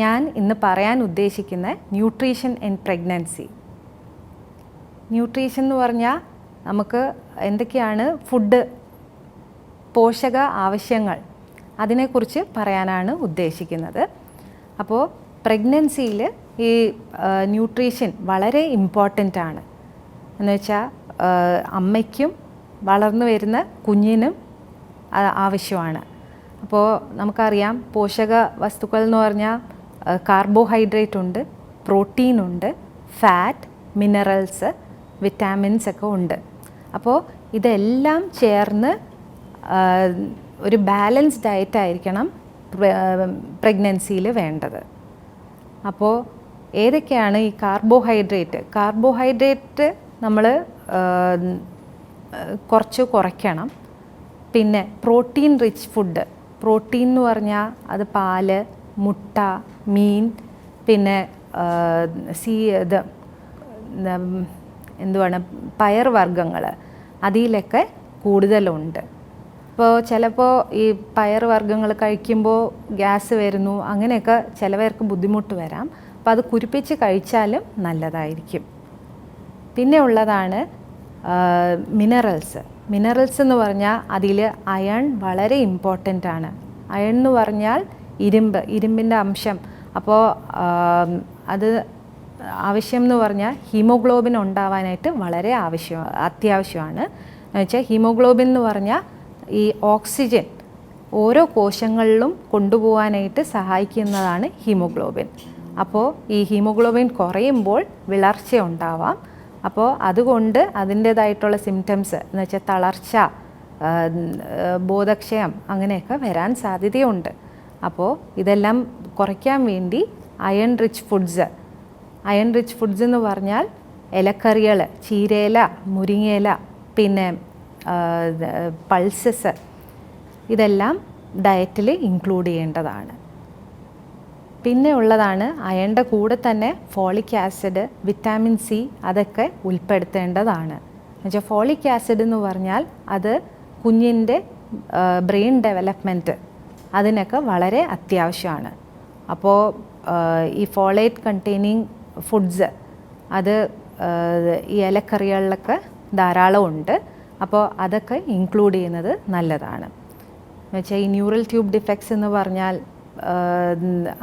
ഞാൻ ഇന്ന് പറയാൻ ഉദ്ദേശിക്കുന്ന ന്യൂട്രീഷൻ ആൻഡ് പ്രഗ്നൻസി. ന്യൂട്രീഷൻ എന്ന് പറഞ്ഞാൽ നമുക്ക് എന്തൊക്കെയാണ് ഫുഡ് പോഷക ആവശ്യങ്ങൾ അതിനെക്കുറിച്ച് പറയാനാണ് ഉദ്ദേശിക്കുന്നത്. അപ്പോൾ പ്രഗ്നൻസിയിൽ ഈ ന്യൂട്രീഷൻ വളരെ ഇമ്പോർട്ടന്റ് ആണ്. എന്ന് വെച്ചാൽ അമ്മയ്ക്കും വളർന്നു വരുന്ന കുഞ്ഞിനും ആവശ്യമാണ്. അപ്പോൾ നമുക്കറിയാം പോഷക വസ്തുക്കൾ എന്ന് പറഞ്ഞാൽ കാർബോഹൈഡ്രേറ്റ് ഉണ്ട് പ്രോട്ടീൻ ഉണ്ട് ഫാറ്റ് മിനറൽസ് വിറ്റാമിൻസ് ഒക്കെ ഉണ്ട്. അപ്പോൾ ഇതെല്ലാം ചേർന്ന് ഒരു ബാലൻസ് ഡയറ്റ് ആയിരിക്കണം പ്രഗ്നൻസിയിൽ വേണ്ടത്. അപ്പോൾ ഏതൊക്കെയാണ് ഈ കാർബോഹൈഡ്രേറ്റ് കാർബോഹൈഡ്രേറ്റ് നമ്മൾ കുറച്ച് കുറയ്ക്കണം. പിന്നെ പ്രോട്ടീൻ റിച്ച് ഫുഡ് പ്രോട്ടീൻ എന്ന് പറഞ്ഞാൽ അത് പാൽ മുട്ട മീൻ പിന്നെ സി ഇത് എന്തുവാണ് പയർ വർഗങ്ങൾ അതിലൊക്കെ കൂടുതലുണ്ട്. ഇപ്പോൾ ചിലപ്പോൾ ഈ പയർ വർഗങ്ങൾ കഴിക്കുമ്പോൾ ഗ്യാസ് വരുന്നു അങ്ങനെയൊക്കെ ചിലവർക്ക് ബുദ്ധിമുട്ട് വരാം. അപ്പോൾ അത് കുരിപ്പിച്ച് കഴിച്ചാലും നല്ലതായിരിക്കും. പിന്നെ ഉള്ളതാണ് മിനറൽസ്. മിനറൽസ് എന്ന് പറഞ്ഞാൽ അതിൽ അയൺ വളരെ ഇമ്പോർട്ടന്റ് ആണ് അയൺ എന്ന് പറഞ്ഞാൽ ഇരുമ്പ് ഇരുമ്പിന്റെ അംശം. അപ്പോൾ അത് ആവശ്യം എന്ന് പറഞ്ഞാൽ ഹീമോഗ്ലോബിൻ ഉണ്ടാവാനായിട്ട് വളരെ ആവശ്യം അത്യാവശ്യമാണ്. എന്ന് വെച്ചാൽ ഹീമോഗ്ലോബിൻ എന്ന് പറഞ്ഞാൽ ഈ ഓക്സിജൻ ഓരോ കോശങ്ങളിലും കൊണ്ടുപോകാനായിട്ട് സഹായിക്കുന്നതാണ് ഹീമോഗ്ലോബിൻ. അപ്പോൾ ഈ ഹീമോഗ്ലോബിൻ കുറയുമ്പോൾ വിളർച്ച ഉണ്ടാവാം. അപ്പോൾ അതുകൊണ്ട് അതിന്റേതായിട്ടുള്ള സിംറ്റംസ് എന്ന് വെച്ചാൽ തളർച്ച ബോധക്ഷയം അങ്ങനെയൊക്കെ വരാൻ സാധ്യതയുണ്ട്. അപ്പോൾ ഇതെല്ലാം കുറയ്ക്കാൻ വേണ്ടി iron rich foods iron rich foods എന്ന് പറഞ്ഞാൽ ഇലക്കറികൾ ചീരയില മുരിങ്ങയില പിന്നെ പൾസസ് ഇതെല്ലാം ഡയറ്റിൽ ഇൻക്ലൂഡ് ചെയ്യേണ്ടതാണ്. പിന്നെ ഉള്ളതാണ് അയണിന്റെ കൂടെ തന്നെ ഫോളിക് ആസിഡ് വിറ്റാമിൻ സി അതൊക്കെ ഉൾപ്പെടുത്തേണ്ടതാണ്. എന്നുവെച്ചാൽ ഫോളിക് ആസിഡ് എന്ന് പറഞ്ഞാൽ അത് കുഞ്ഞിന്റെ ബ്രെയിൻ ഡെവലപ്മെന്റ് അതിനൊക്കെ വളരെ അത്യാവശ്യമാണ്. അപ്പോൾ ഈ ഫോളേറ്റ് കണ്ടെയ്നിങ് ഫുഡ്സ് അത് ഈ ഇലക്കറികളിലൊക്കെ ധാരാളം ഉണ്ട്. അപ്പോൾ അതൊക്കെ ഇൻക്ലൂഡ് ചെയ്യുന്നത് നല്ലതാണ്. എന്നുവെച്ചാൽ ഈ ന്യൂറൽ ട്യൂബ് ഡിഫക്ട്സ് എന്ന് പറഞ്ഞാൽ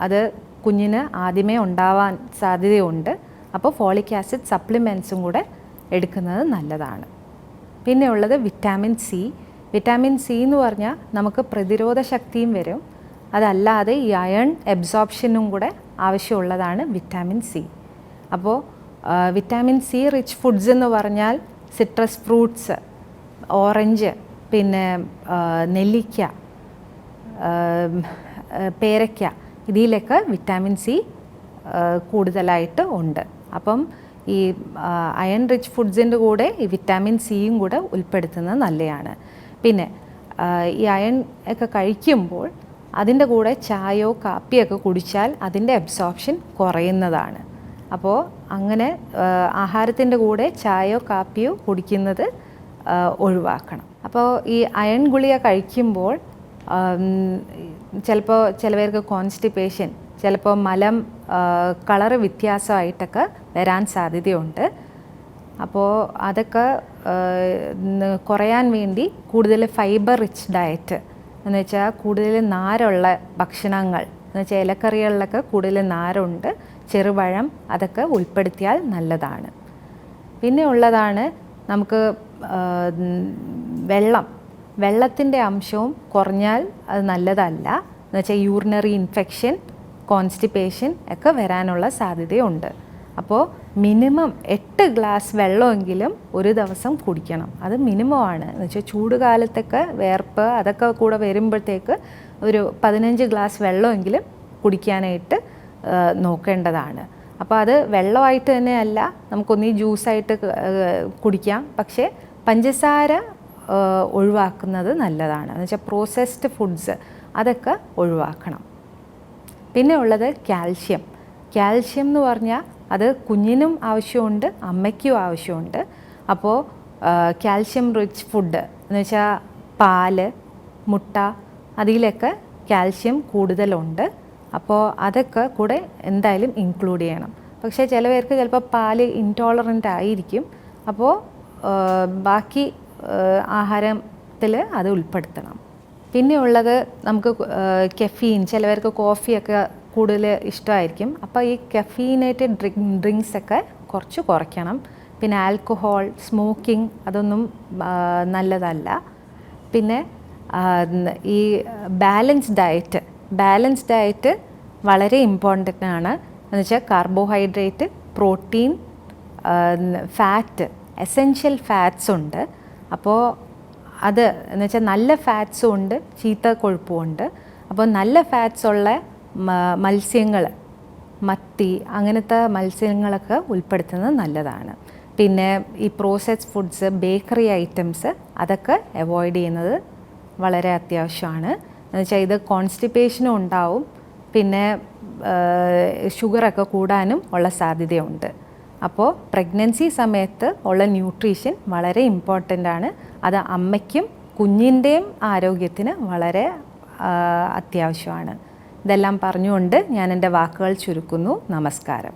അത് കുഞ്ഞിന് ആദ്യമേ ഉണ്ടാവാൻ സാധ്യതയുണ്ട്. അപ്പോൾ ഫോളിക് ആസിഡ് സപ്ലിമെൻസും കൂടെ എടുക്കുന്നത് നല്ലതാണ്. പിന്നെ ഉള്ളത് വിറ്റാമിൻ സി. വിറ്റാമിൻ സി എന്ന് പറഞ്ഞാൽ നമുക്ക് പ്രതിരോധ ശക്തിയും വരും. അതല്ലാതെ ഈ അയൺ എബ്സോർപ്ഷനും കൂടെ ആവശ്യമുള്ളതാണ് വിറ്റാമിൻ സി. അപ്പോൾ വിറ്റാമിൻ സി റിച്ച് ഫുഡ്സ് എന്ന് പറഞ്ഞാൽ സിട്രസ് ഫ്രൂട്ട്സ് ഓറഞ്ച് പിന്നെ നെല്ലിക്ക പേരയ്ക്ക ഇതിലൊക്കെ വിറ്റാമിൻ സി കൂടുതലായിട്ട് ഉണ്ട്. അപ്പം ഈ അയൺ റിച്ച് ഫുഡ്സിന്റെ കൂടെ ഈ വിറ്റാമിൻ സിയും കൂടെ ഉൾപ്പെടുത്തുന്നത് നല്ലതാണ്. പിന്നെ ഈ അയൺ ഒക്കെ കഴിക്കുമ്പോൾ അതിന്റെ കൂടെ ചായയോ കാപ്പിയൊക്കെ കുടിച്ചാൽ അതിന്റെ അബ്സോർപ്ഷൻ കുറയുന്നതാണ്. അപ്പോൾ അങ്ങനെ ആഹാരത്തിന്റെ കൂടെ ചായയോ കാപ്പിയോ കുടിക്കുന്നത് ഒഴിവാക്കണം. അപ്പോൾ ഈ അയൺ ഗുളിക കഴിക്കുമ്പോൾ ചിലപ്പോൾ ചില പേർക്ക് കോൺസ്റ്റിപ്പേഷൻ ചിലപ്പോൾ മലം കളറ് വ്യത്യാസമായിട്ടൊക്കെ വരാൻ സാധ്യതയുണ്ട്. അപ്പോൾ അതൊക്കെ കുറയാൻ വേണ്ടി കൂടുതൽ ഫൈബർ റിച്ച് ഡയറ്റ് എന്ന് വെച്ചാൽ കൂടുതൽ നാരുള്ള ഭക്ഷണങ്ങൾ. എന്ന് വെച്ചാൽ ഇലക്കറികളിലൊക്കെ കൂടുതൽ നാരുണ്ട് ചെറുപഴം അതൊക്കെ ഉൾപ്പെടുത്തിയാൽ നല്ലതാണ്. പിന്നെ ഉള്ളതാണ് നമുക്ക് വെള്ളം. വെള്ളത്തിന്റെ അംശവും കുറഞ്ഞാൽ അത് നല്ലതല്ല. എന്ന് വെച്ചാൽ യൂറിനറി ഇൻഫെക്ഷൻ കോൺസ്റ്റിപ്പേഷൻ ഒക്കെ വരാനുള്ള സാധ്യതയുണ്ട്. അപ്പോൾ മിനിമം എട്ട് ഗ്ലാസ് വെള്ളമെങ്കിലും ഒരു ദിവസം കുടിക്കണം. അത് മിനിമമാണ് എന്ന് വെച്ചാൽ ചൂട് കാലത്തൊക്കെ വേർപ്പ് അതൊക്കെ കൂടെ വരുമ്പോഴത്തേക്ക് ഒരു പതിനഞ്ച് ഗ്ലാസ് വെള്ളമെങ്കിലും കുടിക്കാനായിട്ട് നോക്കേണ്ടതാണ്. അപ്പോൾ അത് വെള്ളമായിട്ട് തന്നെയല്ല നമുക്കൊന്നീ ജ്യൂസായിട്ട് കുടിക്കാം. പക്ഷേ പഞ്ചസാര ഒഴിവാക്കുന്നത് നല്ലതാണ്. എന്ന് വെച്ചാൽ പ്രോസസ്ഡ് ഫുഡ്സ് അതൊക്കെ ഒഴിവാക്കണം. പിന്നെ ഉള്ളത് കാൽഷ്യം. കാൽഷ്യം എന്ന് പറഞ്ഞാൽ അത് കുഞ്ഞിനും ആവശ്യമുണ്ട് അമ്മയ്ക്കും ആവശ്യമുണ്ട്. അപ്പോൾ കാൽഷ്യം റിച്ച് ഫുഡ് എന്ന് വെച്ചാൽ പാൽ മുട്ട അതിലൊക്കെ കാൽഷ്യം കൂടുതലുണ്ട്. അപ്പോൾ അതൊക്കെ കൂടെ എന്തായാലും ഇൻക്ലൂഡ് ചെയ്യണം. പക്ഷേ ചില പേർക്ക് ചിലപ്പോൾ പാൽ ഇൻടോളറന്റ് ആയിരിക്കും. അപ്പോൾ ബാക്കി ആഹാരത്തിൽ അത് ഉൾപ്പെടുത്തണം. പിന്നെ ഉള്ളത് നമുക്ക് കെഫീൻ ചിലവർക്ക് കോഫിയൊക്കെ കൂടുതൽ ഇഷ്ടമായിരിക്കും അപ്പോൾ ഈ കഫീനേറ്റഡ് ഡ്രിങ്ക് ഡ്രിങ്ക്സ് ഒക്കെ കുറച്ച് കുറയ്ക്കണം. പിന്നെ ആൽക്കഹോൾ സ്മോക്കിംഗ് അതൊന്നും നല്ലതല്ല. പിന്നെ ഈ ബാലൻസ് ഡയറ്റ് ബാലൻസ് ഡയറ്റ് വളരെ ഇമ്പോർട്ടന്റ് ആണ്. എന്ന് വെച്ചാൽ carbohydrate protein fat essential fats ഉണ്ട്. അപ്പോൾ അത് എന്ന് വെച്ചാൽ നല്ല ഫാറ്റ്സും ഉണ്ട് ചീത്ത കൊഴുപ്പും ഉണ്ട്. അപ്പോൾ നല്ല ഫാറ്റ്സ് ഉള്ള മത്സ്യങ്ങൾ മത്തി അങ്ങനത്തെ മത്സ്യങ്ങളൊക്കെ ഉൾപ്പെടുത്തുന്നത് നല്ലതാണ്. പിന്നെ ഈ പ്രോസസ്ഡ് ഫുഡ്സ് ബേക്കറി ഐറ്റംസ് അതൊക്കെ അവോയ്ഡ് ചെയ്യുന്നത് വളരെ അത്യാവശ്യമാണ്. എന്നുവെച്ചാൽ ഇത് കോൺസ്റ്റിപ്പേഷനും ഉണ്ടാവും പിന്നെ ഷുഗറൊക്കെ കൂടാനും ഉള്ള സാധ്യതയുണ്ട്. അപ്പോൾ പ്രഗ്നൻസി സമയത്ത് ഉള്ള ന്യൂട്രീഷൻ വളരെ ഇമ്പോർട്ടന്റ് ആണ്. അത് അമ്മയ്ക്കും കുഞ്ഞിന്റെയും ആരോഗ്യത്തിന് വളരെ അത്യാവശ്യമാണ്. ഇതെല്ലാം പറഞ്ഞുകൊണ്ട് ഞാൻ എന്റെ വാക്കുകൾ ചുരുക്കുന്നു. നമസ്കാരം.